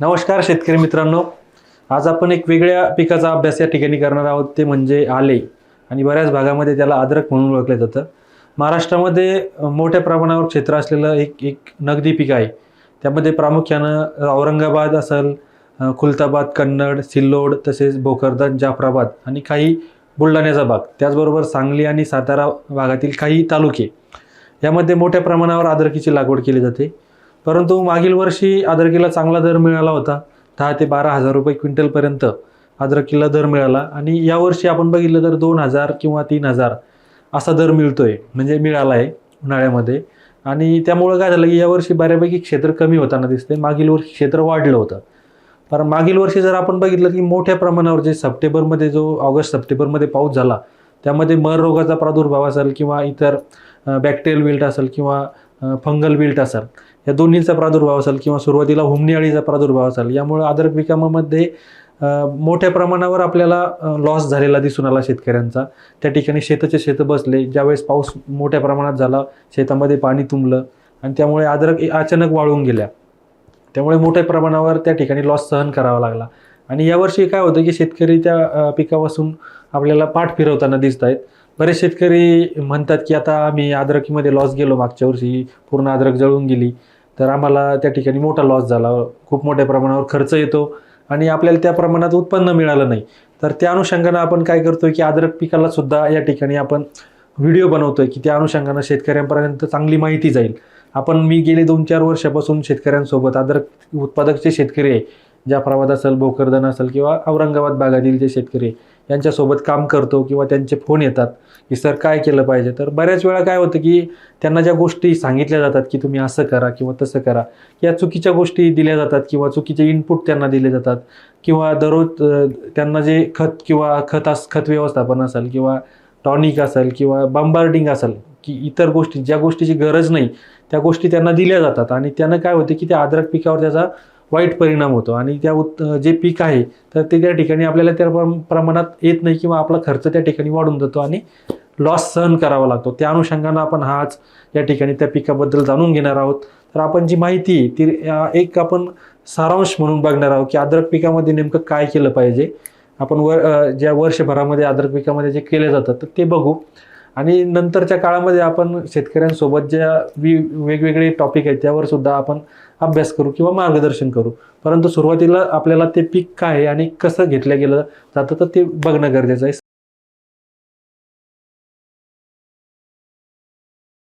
नमस्कार शेतकरी मित्रांनो. आज आपण एक वेगळ्या पिकाचा अभ्यास या ठिकाणी करणार आहोत. ते म्हणजे आले. आणि बऱ्याच भागामध्ये त्याला अद्रक म्हणून ओळखलं जातं. महाराष्ट्रामध्ये मोठ्या प्रमाणावर क्षेत्र असलेलं एक एक नगदी पीक आहे. त्यामध्ये प्रामुख्यानं औरंगाबाद असेल खुलताबाद कन्नड सिल्लोड तसेच भोकरदन जाफराबाद आणि काही बुलढाण्याचा भाग. त्याचबरोबर सांगली आणि सातारा भागातील काही तालुके. यामध्ये मोठ्या प्रमाणावर अद्रकीची लागवड केली जाते. परंतु मागील वर्षी अद्रकीला चांगला दर मिळाला होता. दहा ते बारा हजार रुपये क्विंटलपर्यंत अद्रकीला दर मिळाला. आणि यावर्षी आपण बघितलं तर दोन हजार किंवा तीन हजार असा दर मिळतोय. म्हणजे मिळाला आहे उन्हाळ्यामध्ये. आणि त्यामुळं काय झालं की यावर्षी बऱ्यापैकी क्षेत्र कमी होताना दिसते मागील वर्षी क्षेत्र वाढलं होतं. पर मागील वर्षी जर आपण बघितलं की मोठ्या प्रमाणावर जे सप्टेंबरमध्ये जो ऑगस्ट सप्टेंबरमध्ये पाऊस झाला त्यामध्ये मर रोगाचा प्रादुर्भाव असेल किंवा इतर बॅक्टेरियल विल्ट असेल किंवा फंगल विल्ट असेल. या दोन्हीचा प्रादुर्भाव असेल किंवा सुरुवातीला हुमणी अळीचा प्रादुर्भाव असेल यामुळे अद्रक पिकामध्ये मोठ्या प्रमाणावर आपल्याला लॉस झालेला दिसून आला शेतकऱ्यांचा. त्या ठिकाणी शेताचे शेतं बसले ज्यावेळेस पाऊस मोठ्या प्रमाणात झाला शेतामध्ये पाणी तुंबलं आणि त्यामुळे अद्रक अचानक वाळून गेल्या. त्यामुळे मोठ्या प्रमाणावर त्या ठिकाणी लॉस सहन करावा लागला. आणि यावर्षी काय होतं की शेतकरी त्या पिकापासून आपल्याला पाठ फिरवताना दिसत आहेत बरेच शेतकरी म्हणतात की आता आम्ही अद्रकीमध्ये लॉस गेलो मागच्या वर्षी पूर्ण अद्रक जळून गेली. तर आम्हाला त्या ठिकाणी मोठा लॉस झाला. खूप मोठ्या प्रमाणावर खर्च येतो आणि आपल्याला त्या प्रमाणात उत्पन्न मिळालं नाही. तर त्या अनुषंगानं आपण काय करतोय की अद्रक पिकाला सुद्धा या ठिकाणी आपण व्हिडिओ बनवतोय की त्या अनुषंगानं शेतकऱ्यांपर्यंत चांगली माहिती जाईल. आपण मी गेले दोन चार वर्षापासून शेतकऱ्यांसोबत अद्रक उत्पादक जे शेतकरी आहे. जाफराबाद असेल भोकरदन असेल किंवा औरंगाबाद भागातील जे शेतकरी यांच्यासोबत काम करतो किंवा त्यांचे फोन येतात की सर काय केलं पाहिजे? तर बऱ्याच वेळा काय होतं की त्यांना ज्या गोष्टी सांगितल्या जातात की तुम्ही असं करा किंवा तसं करा या चुकीच्या गोष्टी दिल्या जातात किंवा चुकीचे इनपुट त्यांना दिले जातात किंवा दररोज त्यांना जे खत किंवा खत अस खत व्यवस्थापन असेल किंवा टॉनिक असेल किंवा बंबार्डिंग असेल की इतर गोष्टी ज्या गोष्टीची गरज नाही त्या गोष्टी त्यांना दिल्या जातात. आणि त्यांना काय होते की त्या अद्रक पिकावर त्याचा वाईट परिणाम होतो. आणि त्या उत् जे पीक आहे तर ते त्या ठिकाणी आपल्याला त्या प्रमाणात येत नाही किंवा आपला खर्च त्या ठिकाणी वाढून जातो आणि लॉस सहन करावा लागतो. त्या अनुषंगानं आपण हाच आज या ठिकाणी त्या पिकाबद्दल जाणून घेणार आहोत. तर आपण जी माहिती ती एक आपण सारांश म्हणून बघणार आहोत की अद्रक पिकामध्ये नेमकं काय केलं पाहिजे. आपण वर ज्या वर्षभरामध्ये अद्रक पिकामध्ये जे केले जातं तर ते बघू. आणि नंतरच्या काळामध्ये आपण शेतकऱ्यांसोबत ज्या वेगवेगळे टॉपिक आहेत त्यावर सुद्धा आपण अभ्यास करू किंवा मार्गदर्शन करू. परंतु सुरुवातीला आपल्याला ते पीक काय आहे आणि कसं घेतलं गेलं जातं तर ते बघणं गरजेचं आहे.